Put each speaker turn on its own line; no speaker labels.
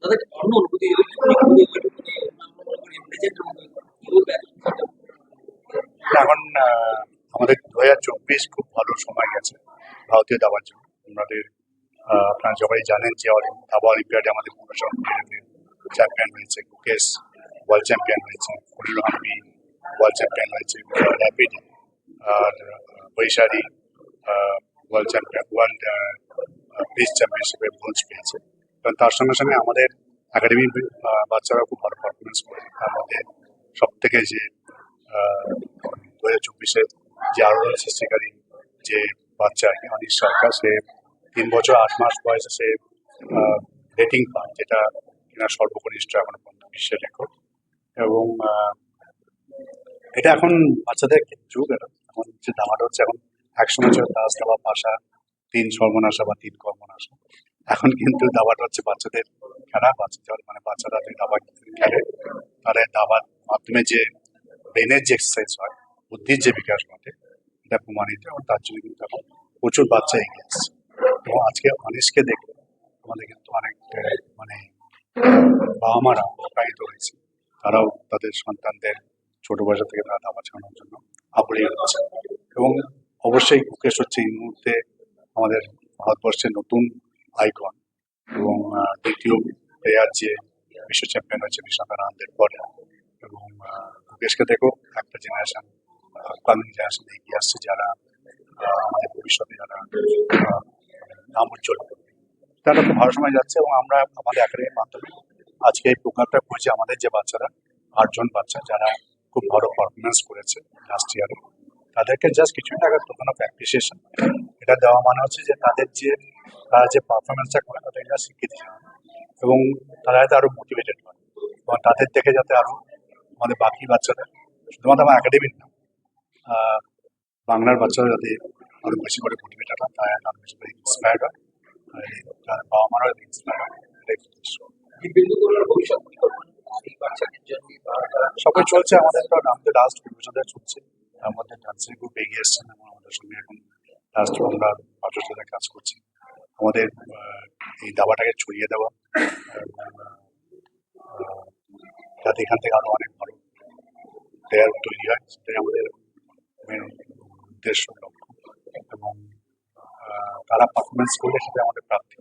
তাদের অন্য অনুভূতি অনুভূতি লেজেন্ড কি বলবেন
এখন আমাদের দু হাজার চব্বিশ খুব ভালো সময় গেছে ভারতীয় দাবার জন্য আমাদের আপনারা সবাই জানেন যে দাবা অলিম্পিয়াডে আমাদের পুরসভা চ্যাম্পিয়ন হয়েছে গুকেশ ওয়ার্ল্ড চ্যাম্পিয়ন হয়েছে কুলির হাম্পি ওয়ার্ল্ড চ্যাম্পিয়ন হয়েছে র্যাপিড আর বৈশালী ওয়ার্ল্ড চ্যাম্পিয়ন ওয়ার্ল্ড পিস চ্যাম্পিয়নশিপে ব্রোঞ্জ পেয়েছে এবং তার সঙ্গে সঙ্গে আমাদের একাডেমি বাচ্চারা খুব ভালো পারফরমেন্স করেছে তার মধ্যে সব থেকে যে দু হাজার চব্বিশে যে আলোড়ন সৃষ্টিকারী যে বাচ্চা, অনিশ সরকার, সে তিন বছর আট মাস বয়সে সে রেটিং পায়, যেটা কিনা সর্বকনিষ্ঠ এখন পর্যন্ত বিশ্বের রেকর্ড এবং এটা এখন বাচ্চাদের যুগ, এটা। এখন যে দামাটা হচ্ছে, এখন একসময় ছিল তাস দাবা পাশা তিন সর্বনাশা বা তিন কর্মনাশা। এখন কিন্তু দাবাটা হচ্ছে বাচ্চাদের খেলা বাচ্চাদের মানে বাচ্চারা যে দাবা খেলে তারা দাবার মাধ্যমে যে ব্রেনের যে এক্সারসাইজ হয়, বুদ্ধির যে বিকাশ ঘটে, এটা প্রমাণিত এবং তার জন্য কিন্তু এখন প্রচুর বাচ্চা এগিয়ে আসছে। এবং আজকে অনিশকে দেখে আমাদের কিন্তু অনেক মানে বাবা মারা অনুপ্রাণিত হয়েছে। তারাও তাদের সন্তানদের ছোট বয়স থেকে তারা দাবা চালানোর জন্য আগ্রহী হচ্ছে। এবং অবশ্যই মুকেশ হচ্ছে এই মুহূর্তে আমাদের ভারতবর্ষের নতুন আইকন এবং দ্বিতীয় প্লেয়ার যে বিশ্ব চ্যাম্পিয়ন হয়েছে বিশ্বনাথ আনন্দের পরে। এবং মুকেশকে দেখো, একটা জেনারেশন আপকামিং জেনারেশন এগিয়ে আসছে যারা আমাদের ভবিষ্যতে যারা নাম উজ্জ্বল তারা খুব ভালো সময় যাচ্ছে এবং আমরা আমাদের একাডেমির মাধ্যমে আজকে এই প্রোগ্রামটা করেছি আমাদের যে বাচ্চারা, আটজন বাচ্চা যারা খুব ভালো পারফরমেন্স করেছে লাস্ট ইয়ারে তাদেরকে জাস্ট কিছু টাকার অফ অ্যাপ্রিসিয়েশন এটা দেওয়া মানে হচ্ছে যে তাদের যে তারা যে পারফরমেন্সটা করে তাদেরকে যা স্বীকৃতি জানানো এবং তারা যাতে আরও মোটিভেটেড হয় এবং তাদের দেখে যাতে আরও আমাদের বাকি বাচ্চাদের শুধুমাত্র আমার একাডেমির না বাংলার বাচ্চারা যাতে আরও বেশি করে মোটিভেটেড হয় তারা আরও বেশি করে ইন্সপায়ার্ড হয় তার বাবা মারাও ইন্সপায়ার্ড হয় এটাই উদ্দেশ্য। সবাই চলছে আমাদের তো আমাদের লাস্ট বছর চলছে। তার মধ্যে ডান্সিং গ্রুপ এগিয়ে এসছেন এবং আমাদের সঙ্গে এখন লাস্ট আমরা ধরে কাজ করছি। আমাদের এই দাবাটাকে ছড়িয়ে দেওয়া যাতে এখান থেকে আরও অনেক ভালো প্লেয়ার তৈরি হয়, সেটাই আমাদের মেন উদ্দেশ্য। লক্ষ্য এবং তারা পারফরমেন্স করলে সেটা আমাদের প্রাপ্তি।